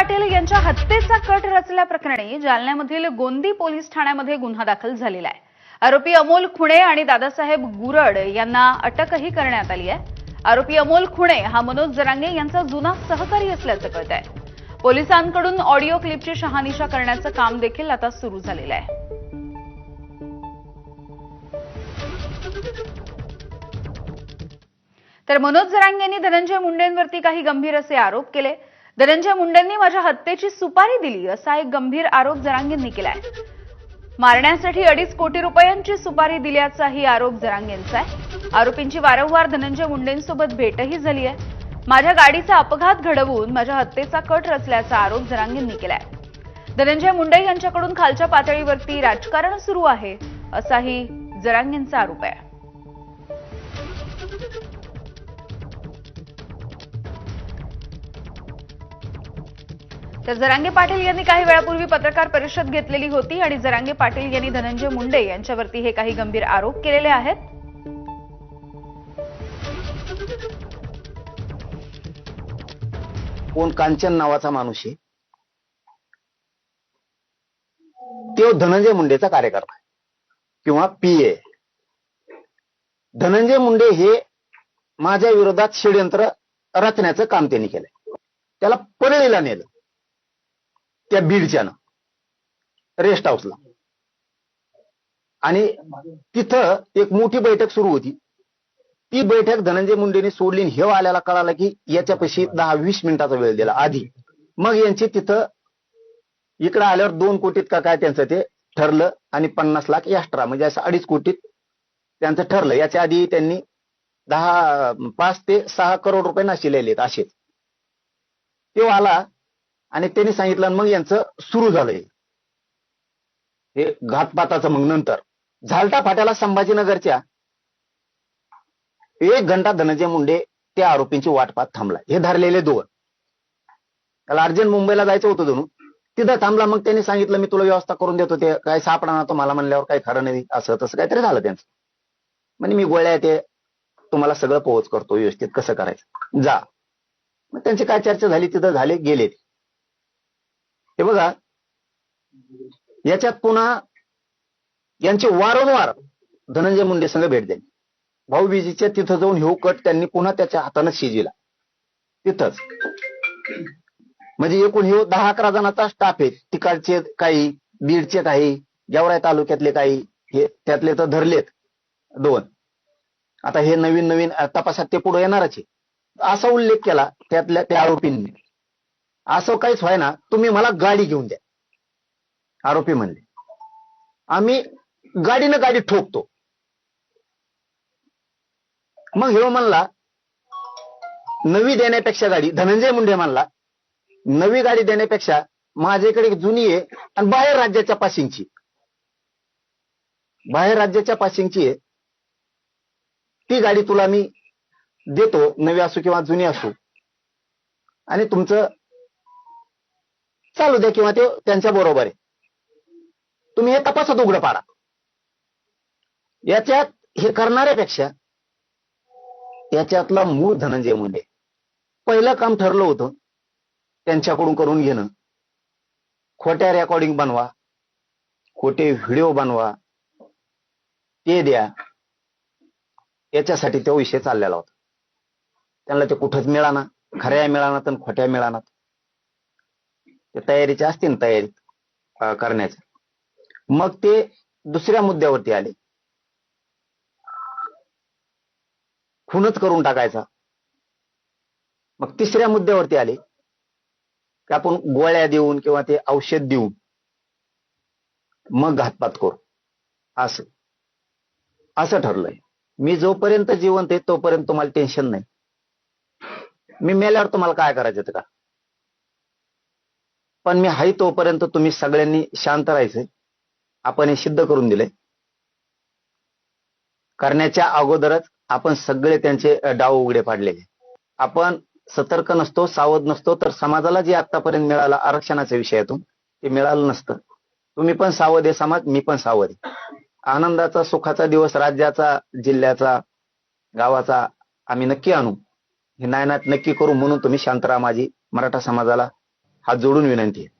पाटील यांच्या हत्येचा कट रचल्याप्रकरणी जालन्यामधील गोंदी पोलीस ठाण्यामध्ये गुन्हा दाखल झालेला आहे. आरोपी अमोल खुणे आणि दादासाहेब गुरड यांना अटकही करण्यात आली आहे. आरोपी अमोल खुणे हा मनोज जरांगे यांचा जुना सहकारी असल्याचं कळत आहे पोलिसांकडून ऑडिओ क्लिपची शहानिशा करण्याचं काम देखील आता सुरू झालेलं आहे. तर मनोज जरांगे यांनी धनंजय मुंडेंवरती काही गंभीर असे आरोप केले. धनंजय मुंडेंनी माझ्या हत्येची सुपारी दिली असा एक गंभीर आरोप जरांगेंनी केलाय. मारण्यासाठी अडीच कोटी रुपयांची सुपारी दिल्याचाही आरोप जरांगेंचा आहे. आरोपींची वारंवार धनंजय मुंडेंसोबत भेटही झाली आहे. माझ्या गाडीचा अपघात घडवून माझ्या हत्येचा कट रचल्याचा आरोप जरांगेंनी केलाय. धनंजय मुंडे यांच्याकडून खालच्या पातळीवरती राजकारण सुरू आहे असाही जरांगेंचा आरोप आहे. तर जरांगे पाटील यांनी काही वेळापूर्वी पत्रकार परिषद घेतलेली होती आणि जरांगे पाटील यांनी धनंजय मुंडे यांच्यावरती हे काही गंभीर आरोप केलेले आहेत. कोण कांचन नावाचा माणूस आहे? तो धनंजय मुंडेचा कार्यकर्ता किंवा पी ए धनंजय मुंडे हे माझ्या विरोधात षडयंत्र रचण्याचं काम त्यांनी केलंय. त्याला परळीला नेलं. त्या बीडच्यानं रेस्ट हाऊसला आणि तिथं एक मोठी बैठक सुरू होती. ती बैठक धनंजय मुंडेने सोडली हे आल्याला कळालं की याच्यापाशी दहा वीस मिनिटाचा वेळ दिला आधी. मग यांची तिथं इकडे आल्यावर दोन कोटीत का काय त्यांचं ते ठरलं आणि पन्नास लाख एक्स्ट्रा म्हणजे असं अडीच कोटीत त्यांचं ठरलं. याच्या आधी त्यांनी दहा पाच ते सहा करोड रुपये नाशिलेले आहेत असेच तो आला आणि त्यांनी सांगितलं आणि मग यांचं सुरू झालं हे. घातपाताचं मग नंतर. झालटा फाट्याला संभाजीनगरच्या. एक घंटा धनंजय मुंडे त्या आरोपींची वाटपात थांबला हे धरलेले दोन. त्याला अर्जंट मुंबईला जायचं होतं दोन तिथं थांबला मग त्यांनी सांगितलं मी तुला व्यवस्था करून देतो. ते काय सापडा तो मला म्हणल्यावर काही खरं नाही. असं तसं काहीतरी झालं त्यांचं. म्हणजे मी गोळ्या ते तुम्हाला सगळं पोहोच करतो. व्यवस्थित कसं करायचं? जा. मग त्यांची काय चर्चा झाली? तिथं झाले गेले ते. हे बघा. याच्यात पुन्हा यांचे वारंवार धनंजय मुंडे संघ भेट दिली भाऊबीजीच्या तिथं जाऊन हे कट त्यांनी पुन्हा त्याच्या हातानं शिजिला तिथंच. म्हणजे एकूण हे दहा अकरा जणांचा स्टाफ आहे. तिकडचे काही बीडचे काही गेवराई तालुक्यातले काही हे त्यातले तर धरलेत दोन. आता हे नवीन नवीन तपासात ते पुढे येणारच आहे. असा उल्लेख केला त्यातल्या त्या आरोपींनी. असं काहीच व्हाय ना तुम्ही मला गाडी घेऊन द्या. आरोपी म्हणले. आम्ही गाडीनं गाडी ठोकतो. मग हिरो म्हणला नवी देण्यापेक्षा गाडी धनंजय मुंडे म्हणला नवी गाडी देण्यापेक्षा माझ्याकडे जुनी आहे आणि बाहेर राज्याच्या पासिंगची बाहेर राज्याच्या पासिंगची आहे. ती गाडी तुला मी देतो नवी असो किंवा जुनी असो. आणि तुमचं चालू द्या किंवा ते त्यांच्या बरोबर आहे. तुम्ही हे तपासत उघड पाडा. याच्यात हे करणाऱ्यापेक्षा याच्यातला मूळ धनंजय मुंडे. पहिलं काम ठरलं होतं त्यांच्याकडून करून घेणं. खोट्या रेकॉर्डिंग बनवा. खोटे व्हिडिओ बनवा. ते द्या. याच्यासाठी तो विषय चाललेला होता. त्यांना ते कुठंच मिळाना. खऱ्या मिळानात आणि खोट्या मिळानात. ते तयारीचे असतील तयारी अं, करण्याच्या. मग ते दुसऱ्या मुद्द्यावरती आले. खूनच करून टाकायचा. मग तिसऱ्या मुद्द्यावरती आले. की आपण गोळ्या देऊन किंवा ते औषध देऊन मग घातपात करू असं. असं ठरलंय. मी जोपर्यंत जिवंत आहे तोपर्यंत तुम्हाला टेन्शन नाही. मी मेल्यावर तुम्हाला काय करायचं ते का? पण मी हाय तोपर्यंत तुम्ही सगळ्यांनी शांत राहायचंय आपण हे सिद्ध करून दिले करण्याच्या अगोदरच आपण सगळे त्यांचे डाव उघडे पाडलेले आपण सतर्क नसतो सावध नसतो तर समाजाला जे आतापर्यंत मिळालं आरक्षणाच्या विषयातून ते मिळालं नसतं. तुम्ही पण सावध आहे समाज मी पण सावध आहे. आनंदाचा सुखाचा दिवस राज्याचा जिल्ह्याचा गावाचा आम्ही नक्की आणू. हे नायनाट नक्की करू म्हणून तुम्ही शांत राहा माझी मराठा समाजाला. हात जोडून विनंती आहे.